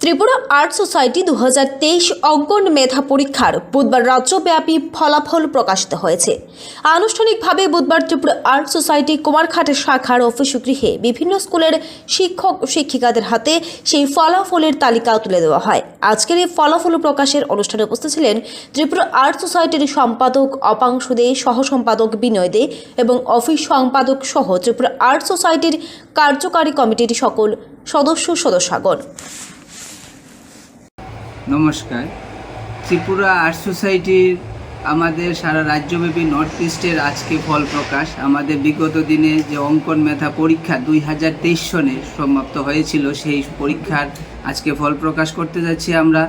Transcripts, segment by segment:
Tripura art society দু হাজার তেইশ অঙ্কন মেধা পরীক্ষার বুধবার রাজ্যব্যাপী ফলাফল প্রকাশিত হয়েছে। আনুষ্ঠানিকভাবে বুধবার ত্রিপুরা আর্ট সোসাইটি কুমারঘাটের শাখার অফিস গৃহে বিভিন্ন স্কুলের শিক্ষক শিক্ষিকাদের হাতে সেই ফলাফলের তালিকা তুলে দেওয়া হয়। আজকের এই ফলাফল প্রকাশের অনুষ্ঠানে উপস্থিত ছিলেন ত্রিপুরা আর্ট সোসাইটির সম্পাদক অপাংশু দে সহ সম্পাদক বিনয় দে এবং অফিস সম্পাদক সহ ত্রিপুরা আর্ট সোসাইটির কার্যকারী কমিটির সকল সদস্য সদস্যগণ। নমস্কার। ত্রিপুরা আর্ট সোসাইটির আমাদের সারা রাজ্যব্যাপী নর্থ ইস্টের আজকে ফল প্রকাশ। আমাদের বিগত দিনে যে অঙ্কন মেধা পরীক্ষা দুই হাজার তেইশ সনে সমাপ্ত হয়েছিল, সেই পরীক্ষার আজকে ফল প্রকাশ করতে যাচ্ছি আমরা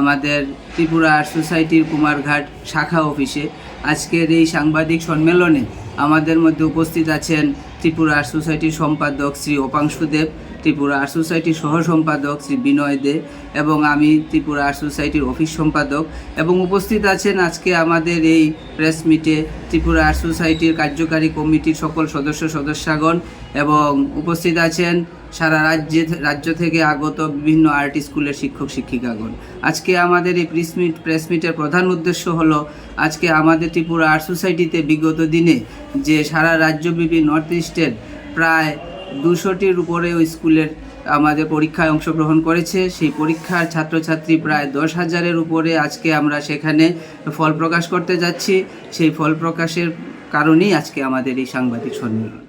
আমাদের ত্রিপুরা আর্ট সোসাইটির কুমারঘাট শাখা অফিসে। আজকের এই সাংবাদিক সম্মেলনে আমাদের মধ্যে উপস্থিত আছেন ত্রিপুরা আর্ট সোসাইটির সম্পাদক শ্রী অপাংশু দেব, ত্রিপুরা আর্ট সোসাইটির সহ সম্পাদক শ্রী বিনয় দে এবং আমি ত্রিপুরা আর্ট সোসাইটির অফিস সম্পাদক এবং উপস্থিত আছেন আজকে আমাদের এই প্রেস মিটে ত্রিপুরা আর্ট সোসাইটির কার্যকারী কমিটির সকল সদস্য সদস্যগণ এবং উপস্থিত আছেন সারা রাজ্যে রাজ্য থেকে আগত বিভিন্ন আর্ট স্কুলের শিক্ষক শিক্ষিকাগণ। আজকে আমাদের এই প্রেস মিট, প্রেস মিটের প্রধান উদ্দেশ্য হলো আজকে আমাদের ত্রিপুরা আর্ট সোসাইটিতে বিগত দিনে যে সারা রাজ্যব্যাপী নর্থ ইস্টের প্রায় দুশোটির উপরে ওই স্কুলের আমাদের পরীক্ষায় অংশগ্রহণ করেছে। সেই পরীক্ষার ছাত্রছাত্রী প্রায় দশ হাজারের উপরে আজকে আমরা সেখানে ফল প্রকাশ করতে যাচ্ছি। সেই ফল প্রকাশের কারণেই আজকে আমাদের এই সাংবাদিক সম্মেলন।